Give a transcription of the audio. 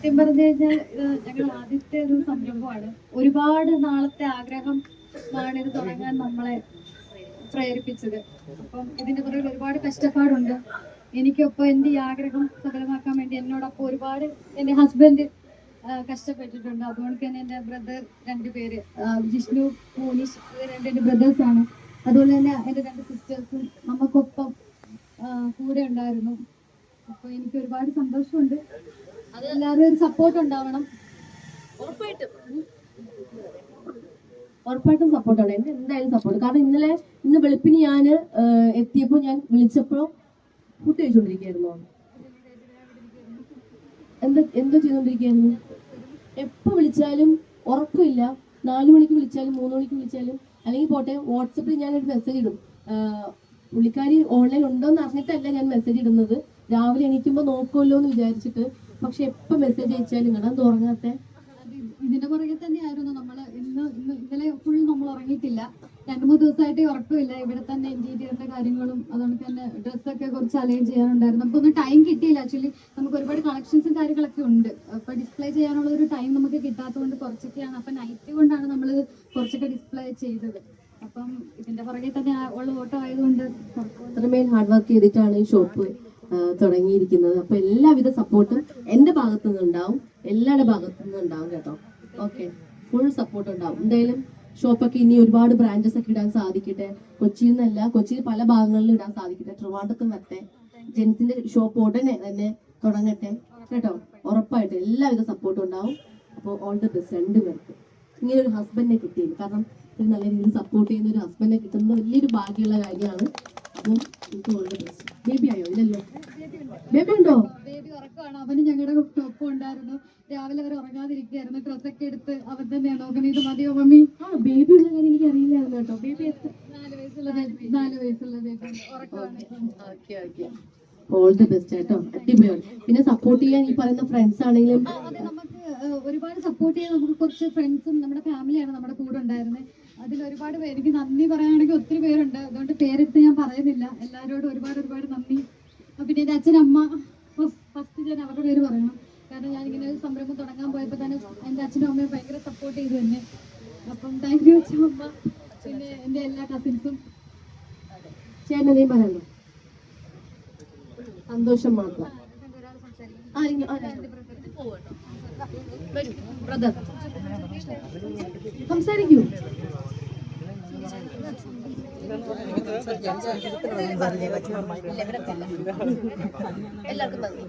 സത്യം പറഞ്ഞു കഴിഞ്ഞാൽ ഞങ്ങൾ ആദ്യത്തെ ഒരു സംരംഭമാണ്. ഒരുപാട് നാളത്തെ ആഗ്രഹമാണ് ഇത് തുടങ്ങാൻ നമ്മളെ പ്രേരിപ്പിച്ചത്. അപ്പം ഇതിന്റെ പുറകിൽ ഒരുപാട് കഷ്ടപ്പാടുണ്ട്. എനിക്കൊപ്പം എന്റെ ഈ ആഗ്രഹം സഫലമാക്കാൻ വേണ്ടി എന്നോടൊപ്പം ഒരുപാട് എന്റെ ഹസ്ബൻഡ് കഷ്ടപ്പെട്ടിട്ടുണ്ട്. അതുകൊണ്ട് തന്നെ എന്റെ ബ്രദർ രണ്ടുപേര് ജിഷ്ണു മോനിഷ് ഇവർ രണ്ട് എന്റെ ബ്രദേഴ്സ് ആണ്. അതുപോലെ തന്നെ എന്റെ രണ്ട് സിസ്റ്റേഴ്സും നമുക്കൊപ്പം കൂടെ ഉണ്ടായിരുന്നു. അപ്പൊ എനിക്ക് ഒരുപാട് സന്തോഷമുണ്ട്. എല്ലാവരും ഒരു സപ്പോർട്ട് ഉണ്ടാവണം. ഉറപ്പായിട്ടും. ഉറപ്പായിട്ടും സപ്പോർട്ടാണ് എന്റെ എന്തായാലും സപ്പോർട്ട് കാരണം ഇന്നലെ ഇന്ന് വെളുപ്പിന് ഞാൻ എത്തിയപ്പോൾ ഞാൻ വിളിച്ചപ്പോൾ ഫുഡ് കഴിച്ചുകൊണ്ടിരിക്കുകയായിരുന്നു എന്താ എന്തോ ചെയ്തുകൊണ്ടിരിക്കുകയായിരുന്നു എപ്പോൾ വിളിച്ചാലും ഉറക്കമില്ല നാലു മണിക്ക് വിളിച്ചാലും മൂന്ന് മണിക്ക് വിളിച്ചാലും അല്ലെങ്കിൽ പോട്ടെ വാട്സപ്പിൽ ഒരു മെസ്സേജ് ഇടും. പുള്ളിക്കാരി ഓൺലൈൻ ഉണ്ടോ എന്ന് അറിഞ്ഞിട്ടല്ല ഞാൻ മെസ്സേജ് ഇടുന്നത്. രാവിലെ എണീക്കുമ്പോൾ നോക്കുമല്ലോ എന്ന് വിചാരിച്ചിട്ട് പക്ഷെ എപ്പോൾ മെസ്സേജ് അയച്ചാലും കണ്ടാ തുറങ്ങാത്തെ ഇതിന്റെ പുറകെ തന്നെയായിരുന്നു നമ്മൾ ഇന്ന് ഇന്ന് ഇന്നലെ ഫുൾ നമ്മൾ ഉറങ്ങിയിട്ടില്ല. രണ്ടു മൂന്ന് ദിവസമായിട്ട് ഉറക്കമില്ല. ഇവിടെ തന്നെ ഇന്റീരിയറിന്റെ കാര്യങ്ങളും അതുകൊണ്ട് തന്നെ ഡ്രസ്സൊക്കെ കുറച്ച് അലൈൻ ചെയ്യാനുണ്ടായിരുന്നു. നമുക്കൊന്നും ടൈം കിട്ടിയില്ല. ആക്ച്വലി നമുക്ക് ഒരുപാട് കളക്ഷൻസും കാര്യങ്ങളൊക്കെ ഉണ്ട്. അപ്പൊ ഡിസ്പ്ലേ ചെയ്യാനുള്ള ഒരു ടൈം നമുക്ക് കിട്ടാത്തതുകൊണ്ട് കുറച്ചൊക്കെയാണ്. അപ്പൊ നൈറ്റ് കൊണ്ടാണ് നമ്മൾ കുറച്ചൊക്കെ ഡിസ്പ്ലേ ചെയ്തത്. അപ്പം ഇതിന്റെ പുറകെ തന്നെ ഉള്ള ഓട്ടം ആയതുകൊണ്ട് അത്രമേൽ ഹാർഡ് വർക്ക് ചെയ്തിട്ടാണ് ഈ ഷോപ്പ് തുടങ്ങിയിരിക്കുന്നത്. അപ്പൊ എല്ലാവിധ സപ്പോർട്ടും എന്റെ ഭാഗത്തു നിന്നുണ്ടാവും എല്ലാവരുടെ ഭാഗത്തു നിന്നുണ്ടാവും കേട്ടോ. ഓക്കെ ഫുൾ സപ്പോർട്ട് ഉണ്ടാവും. എന്തായാലും ഷോപ്പൊക്കെ ഇനി ഒരുപാട് ബ്രാഞ്ചസ് ഒക്കെ ഇടാൻ സാധിക്കട്ടെ. കൊച്ചിയിൽ നിന്നല്ല കൊച്ചിയിൽ പല ഭാഗങ്ങളിലും ഇടാൻ സാധിക്കട്ടെ. ട്രിവാൻഡത്തും വരട്ടെ ജെൻസിന്റെ ഷോപ്പ് ഉടനെ തന്നെ തുടങ്ങട്ടെ. കേട്ടോ. ഉറപ്പായിട്ട് എല്ലാവിധ സപ്പോർട്ടും ഉണ്ടാവും. അപ്പോൾ ഓൾ ദി ബെസ്റ്റ് രണ്ടുപേർക്ക്. ഇങ്ങനെ ഒരു ഹസ്ബൻഡിനെ കിട്ടിയത് കാരണം നല്ല രീതിയിൽ സപ്പോർട്ട് ചെയ്യുന്ന ഒരു ഹസ്ബൻഡിനെ കിട്ടുന്നത് വലിയൊരു ഭാഗ്യമുള്ള കാര്യമാണ്. അപ്പം എനിക്ക് ഓൾ ദി ബെസ്റ്റ് ബേബി ആയോ ഇല്ലല്ലോ. ബേബി ഉണ്ടോ ബേബി ഉറക്കമാണ്. അവന് ഞങ്ങളുടെ ഒപ്പം ഉണ്ടായിരുന്നു. രാവിലെ വരെ ഉറങ്ങാതിരിക്കുകയായിരുന്നു. ഡ്രസ്സൊക്കെ എടുത്ത് അവൻ തന്നെയാണ് നോക്കുന്നത് ഇത് മതിയോ മമ്മി? ആ ബേബി ഉള്ള കാര്യം എനിക്ക് അറിയില്ലായിരുന്നു കേട്ടോ. ബേബി നാല് വയസ്സുള്ള ബേബി. നാല് വയസ്സുള്ള baby. ഉറക്കമാണ്. Okay okay all the best കേട്ടോ അടിപൊളിയാണ്. പിന്നെ സപ്പോർട്ട് ചെയ്യാൻ ഈ പറയുന്ന ഫ്രണ്ട്സ് ആണെങ്കിലും നമുക്ക് ഒരുപാട് സപ്പോർട്ട് ചെയ്യാൻ നമുക്ക് കുറച്ച് ഫ്രണ്ട്സും നമ്മുടെ ഫാമിലിയാണ് നമ്മുടെ കൂടെ ഉണ്ടായിരുന്നത് അതിൽ ഒരുപാട് പേര് എനിക്ക് നന്ദി പറയുകയാണെങ്കിൽ ഒത്തിരി പേരുണ്ട്. അതുകൊണ്ട് പേരെടുത്ത് ഞാൻ പറയുന്നില്ല. എല്ലാവരോടും ഒരുപാട് ഒരുപാട് നന്ദി. പിന്നെ എന്റെ അച്ഛനമ്മ ഫസ്റ്റ് ഞാൻ അവരുടെ പേര് പറയണം. കാരണം ഞാനിങ്ങനെ ഒരു സംരംഭം തുടങ്ങാൻ പോയപ്പോൾ തന്നെ എന്റെ അച്ഛനും അമ്മയും ഭയങ്കര സപ്പോർട്ട് ചെയ്തു തന്നെ അപ്പം താങ്ക് യു അമ്മ. പിന്നെ എന്റെ എല്ലാ കസിൻസും ചേട്ടൻ നീ പറയണം? സന്തോഷം മാത്രം. ബ്രദർ സംസാരിക്കൂ. എല്ലാവർക്കും നന്ദി